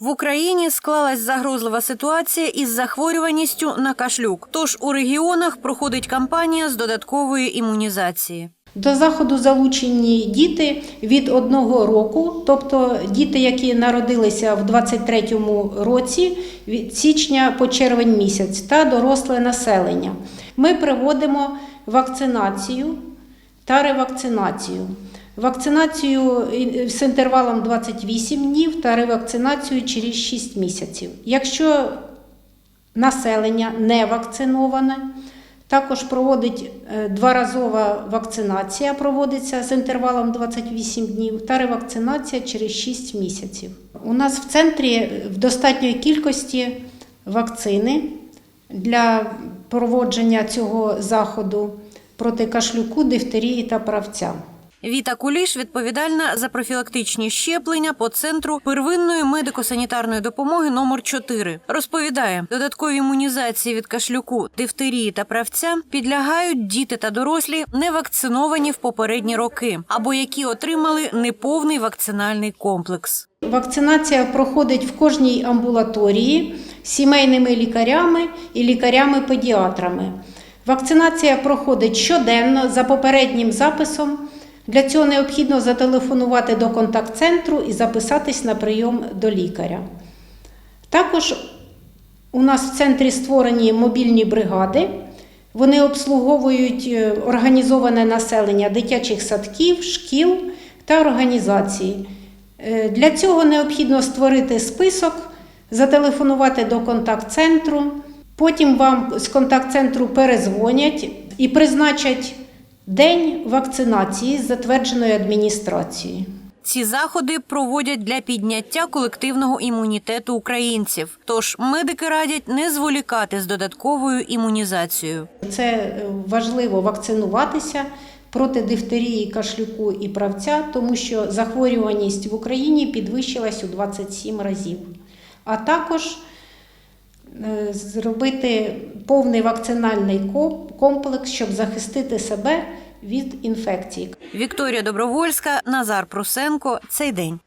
В Україні склалась загрозлива ситуація із захворюваністю на кашлюк. Тож у регіонах проходить кампанія з додаткової імунізації. До заходу залучені діти від одного року, тобто діти, які народилися в 23-му році, від січня по червень місяць, та доросле населення. Ми проводимо вакцинацію та ревакцинацію. Вакцинацію е, з інтервалом 28 днів та ревакцинацію через 6 місяців. Якщо населення не вакциноване, також проводить е, дворазова вакцинація проводиться з інтервалом 28 днів та ревакцинація через 6 місяців. У нас в центрі в достатньої кількості вакцини для проводження цього заходу проти кашлюку, дифтерії та правця. Віта Куліш відповідальна за профілактичні щеплення по центру первинної медико-санітарної допомоги номер 4 Розповідає, додаткові імунізації від кашлюку, дифтерії та правця підлягають діти та дорослі, не вакциновані в попередні роки, або які отримали неповний вакцинальний комплекс. Вакцинація проходить в кожній амбулаторії сімейними лікарями і лікарями-педіатрами. Вакцинація проходить щоденно за попереднім записом. Для цього необхідно зателефонувати до контакт-центру і записатись на прийом до лікаря. Також у нас в центрі створені мобільні бригади. Вони обслуговують е, організоване населення дитячих садків, шкіл та організацій. Е, Для цього необхідно створити список, зателефонувати до контакт-центру. Потім вам з контакт-центру перезвонять і призначать день вакцинації з затвердженою адміністрацією. Ці заходи проводять для підняття колективного імунітету українців. Тож медики радять не зволікати з додатковою імунізацією. Це е, важливо вакцинуватися проти дифтерії, кашлюку і правця, тому що захворюваність в Україні підвищилась у 27 разів. А також зробити повний вакцинальний ко- комплекс, щоб захистити себе від інфекцій. Вікторія Добровольська, Назар Прусенко. Цей день.